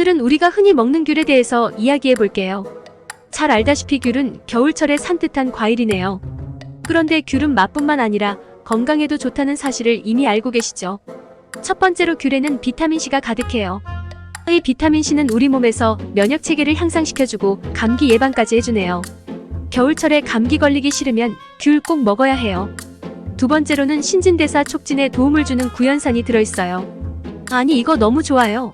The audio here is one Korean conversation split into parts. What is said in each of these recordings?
오늘은 우리가 흔히 먹는 귤에 대해서 이야기해 볼게요. 잘 알다시피 귤은 겨울철에 산뜻한 과일이네요. 그런데 귤은 맛뿐만 아니라 건강에도 좋다는 사실을 이미 알고 계시죠? 첫 번째로 귤에는 비타민C가 가득해요. 이 비타민C는 우리 몸에서 면역 체계를 향상시켜주고 감기 예방까지 해주네요. 겨울철에 감기 걸리기 싫으면 귤 꼭 먹어야 해요. 두 번째로는 신진대사 촉진에 도움을 주는 구연산이 들어있어요. 아니, 이거 너무 좋아요.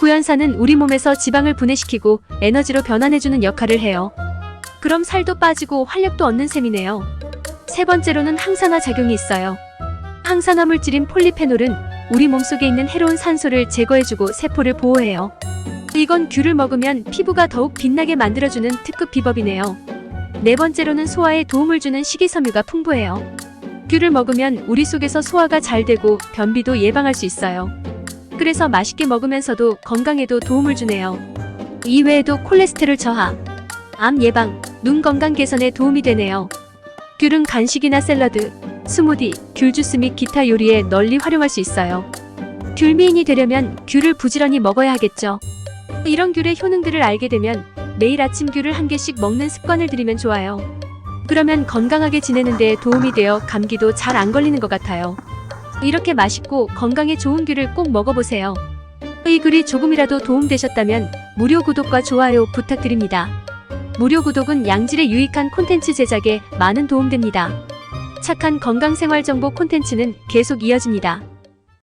구연산은 우리 몸에서 지방을 분해시키고 에너지로 변환해주는 역할을 해요. 그럼 살도 빠지고 활력도 얻는 셈이네요. 세 번째로는 항산화 작용이 있어요. 항산화 물질인 폴리페놀은 우리 몸속에 있는 해로운 산소를 제거해주고 세포를 보호해요. 이건 귤을 먹으면 피부가 더욱 빛나게 만들어주는 특급 비법이네요. 네 번째로는 소화에 도움을 주는 식이섬유가 풍부해요. 귤을 먹으면 우리 속에서 소화가 잘 되고 변비도 예방할 수 있어요. 그래서 맛있게 먹으면서도 건강에도 도움을 주네요. 이외에도 콜레스테롤 저하, 암 예방, 눈 건강 개선에 도움이 되네요. 귤은 간식이나 샐러드, 스무디, 귤 주스 및 기타 요리에 널리 활용할 수 있어요. 귤미인이 되려면 귤을 부지런히 먹어야 하겠죠. 이런 귤의 효능들을 알게 되면 매일 아침 귤을 한 개씩 먹는 습관을 들이면 좋아요. 그러면 건강하게 지내는 데 도움이 되어 감기도 잘 안 걸리는 것 같아요. 이렇게 맛있고 건강에 좋은 귤을 꼭 먹어보세요. 이 글이 조금이라도 도움되셨다면 무료 구독과 좋아요 부탁드립니다. 무료 구독은 양질의 유익한 콘텐츠 제작에 많은 도움됩니다. 착한 건강생활 정보 콘텐츠는 계속 이어집니다.